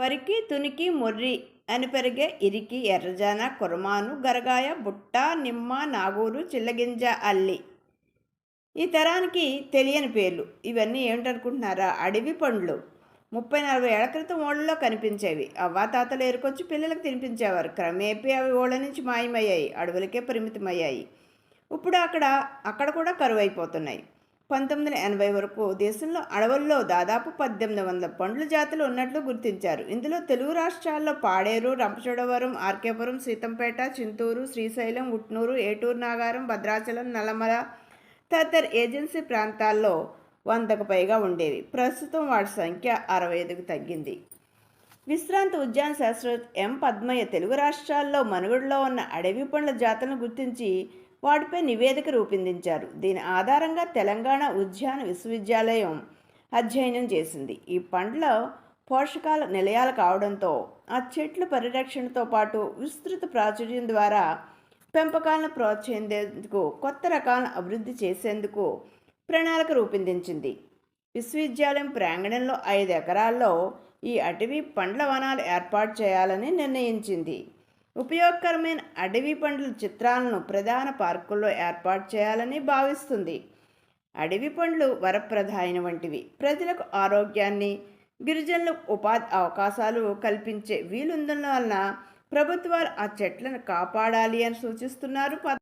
పరికి తునికి మొర్రి అని పెరిగే ఇరికి ఎర్రజాన కురమాను గరగాయ బుట్ట నిమ్మ నాగూరు చిల్లగింజ అల్లి. ఈ తరానికి తెలియని పేర్లు. ఇవన్నీ ఏమిటనుకుంటున్నారా? అడవి పండ్లు. ముప్పై నలభై ఏళ్ళ క్రితం ఓళ్ళలో కనిపించేవి. అవ్వాతాతలు ఏరుకొచ్చి పిల్లలకు తినిపించేవారు. క్రమేపీ అవి ఓళ్ళ నుంచి మాయమయ్యాయి. అడవులకే పరిమితమయ్యాయి. ఇప్పుడు అక్కడ అక్కడ కూడా కరువు అయిపోతున్నాయి పంతొమ్మిది వందల ఎనభై వరకు దేశంలో అడవుల్లో దాదాపు పద్దెనిమిది వందల పండ్ల జాతులు ఉన్నట్లు గుర్తించారు. ఇందులో తెలుగు రాష్ట్రాల్లో పాడేరు రంపచోడవరం ఆర్కేపురం సీతంపేట చింతూరు శ్రీశైలం ఉట్నూరు ఏటూరు నాగారం భద్రాచలం నల్లమల తదితర ఏజెన్సీ ప్రాంతాల్లో వందకు పైగా ఉండేవి. ప్రస్తుతం వాటి సంఖ్య అరవై ఐదుకు తగ్గింది. విశ్రాంత ఉద్యాన శాస్త్రవేత్త ఎం పద్మయ్య తెలుగు రాష్ట్రాల్లో మనుగడలో ఉన్న అడవి పండ్ల జాతులను గుర్తించి వాటిపై నివేదిక రూపొందించారు. దీని ఆధారంగా తెలంగాణ ఉద్యాన విశ్వవిద్యాలయం అధ్యయనం చేసింది. ఈ పండ్ల పోషకాల నిలయాలు కావడంతో ఆ చెట్ల పరిరక్షణతో పాటు విస్తృత ప్రాచుర్యం ద్వారా పెంపకాలను ప్రోత్సహించేందుకు కొత్త రకాలను అభివృద్ధి చేసేందుకు ప్రణాళిక రూపొందించింది. విశ్వవిద్యాలయం ప్రాంగణంలో ఐదు ఎకరాల్లో ఈ అటవీ పండ్ల వనాలు ఏర్పాటు చేయాలని నిర్ణయించింది. ఉపయోగకరమైన అడవి పండ్ల చిత్రాలను ప్రధాన పార్కుల్లో ఏర్పాటు చేయాలని భావిస్తుంది. అడవి పండ్లు వరప్రధాయన వంటివి. ప్రజలకు ఆరోగ్యాన్ని గిరిజనులకు ఉపాధి అవకాశాలు కల్పించే వీలుందన వలన ప్రభుత్వాలు ఆ చెట్లను కాపాడాలి అని సూచిస్తున్నారు